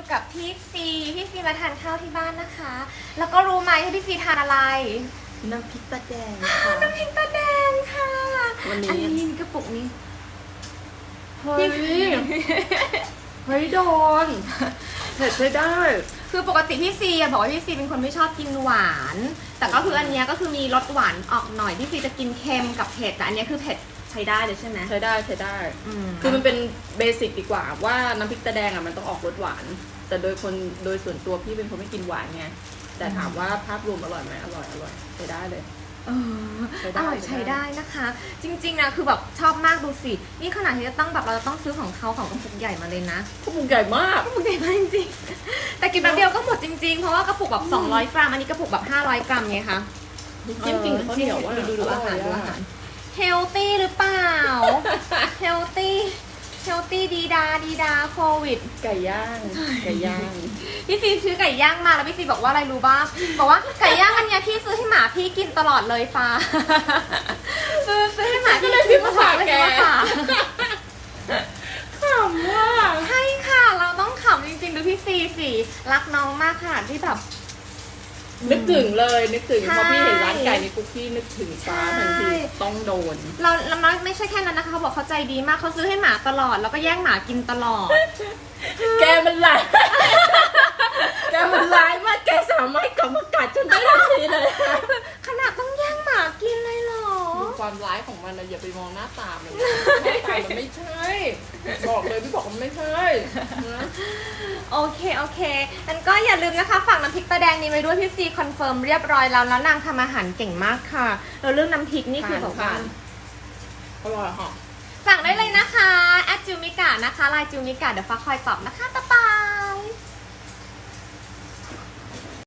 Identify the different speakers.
Speaker 1: อยู่กับพี่ซีพี่ซีมาทานข้าวที่บ้านนะคะ แล้วก็รู้ไหมว่าพี่ซีทานอะไร
Speaker 2: น้ำพริกตาแดงค่ะ
Speaker 1: น้ำพริกตาแดงค่ะ
Speaker 2: วันนี้
Speaker 1: อันนี้กระปุกนี้
Speaker 2: เฮ้ยเฮ้ยโดนเผ็ดใช้ได้
Speaker 1: คือปกติพี่ซีอะบอกว่าพี่ซีเป็นคนไม่ชอบกินหวาน แต่ก็คืออันเนี้ยก็คือมีรสหวานออกหน่อยพี่ซีจะกินเค็มกับเผ็ดแต่อันเนี้ยคือเผ็ด ใช้ได้เลยใช่ไหม
Speaker 2: ใช้ได้ใช้ได้
Speaker 1: อืม
Speaker 2: คือมันเป็นเบสิกดีกว่าว่าน้ำพริกตาแดงอะมันต้องออกรสหวาน แต่โดยคนโดยส่วนตัวพี่เป็นคนไม่กินหวานไงแต่ถามว่าภาพรวมอร่อยไหมอร่อยอร่อยใช้ได้เลย
Speaker 1: เออ
Speaker 2: ใช้ได้
Speaker 1: อร่อย
Speaker 2: ใช้
Speaker 1: ใช้
Speaker 2: ได้
Speaker 1: ได้นะคะ จริงๆนะคือแบบชอบมากดูสินี่ขนาดที่จะต้องแบบเราจะต้องซื้อของเขาของกระปุกใหญ่มาเลยนะ
Speaker 2: ข้าวหมูใหญ่มาก
Speaker 1: กระปุกใหญ่มากจริงๆแต่กินแป๊บเดียวก็หมดจริงๆ เพราะว่ากระปุกแบบ200 กรัมอันนี้กระปุกแบบ500 กรัมไงคะ
Speaker 2: จิ้มกินกับข้าวเหนียวว่า
Speaker 1: ดูดูดูอาหารดูอาหารเฮ ลตี้หรือเปล่า เฮลตี้ เฮลตี้ดีดาดีดาโควิด
Speaker 2: ไก่ย่าง ไก่ย่าง
Speaker 1: พี่ซีซื้อไก่ย่างมาแล้วพี่ซีบอกว่าอะไรรู้บ้างบอกว่าไก่ย่างอันเนี้ยพี่ซื้อให้หมาพี่กินตลอดเลยฟ้าซื้อซื้อให้หมาพี่
Speaker 2: ก็เลยซื้อมาฝาก
Speaker 1: เลย
Speaker 2: แก
Speaker 1: ซื้อมาฝาก
Speaker 2: ขำว่า
Speaker 1: ใช่ค่ะ เราต้องขำจริงๆดูพี่ซีสิรักน้องมากขนาดที่แบบ
Speaker 2: นึกถึงเลยนึกถึง
Speaker 1: ใช่
Speaker 2: พอพี่เห็นร้านไก่ในปุ๊บพี่นึกถึงฟ้าทันที
Speaker 1: ใช่
Speaker 2: ต้องโดน
Speaker 1: เราเราไม่ใช่แค่นั้นนะคะเขาบอกเขาใจดีมากเขาซื้อให้หมาตลอด แล้วก็แย่งหมากินตลอด
Speaker 2: แกมันหลายแกมันร้าย ความร้ายของมันนะอย่าไปมองหน้าตามันนะหน้าตามันไม่ใช่ บอกเลยพี่บอกมันไม่ใช่นะ
Speaker 1: โอเคโอเคงั้นก็อย่าลืมนะคะฝากน้ำพริกตาแดงนี้ไว้ด้วยพี่ซีคอนเฟิร์มเรียบร้อยแล้วแล้วนางทำอาหารเก่งมากค่ะแล้วเรื่องน้ำพริกนี่คือแบบว่า
Speaker 2: อร่อยค่ะ
Speaker 1: สั่งได้เลยนะคะแอดจิวมิกะนะคะไลน์จิวมิกะเดี๋ยวฟ้าคอยตอบนะคะแต่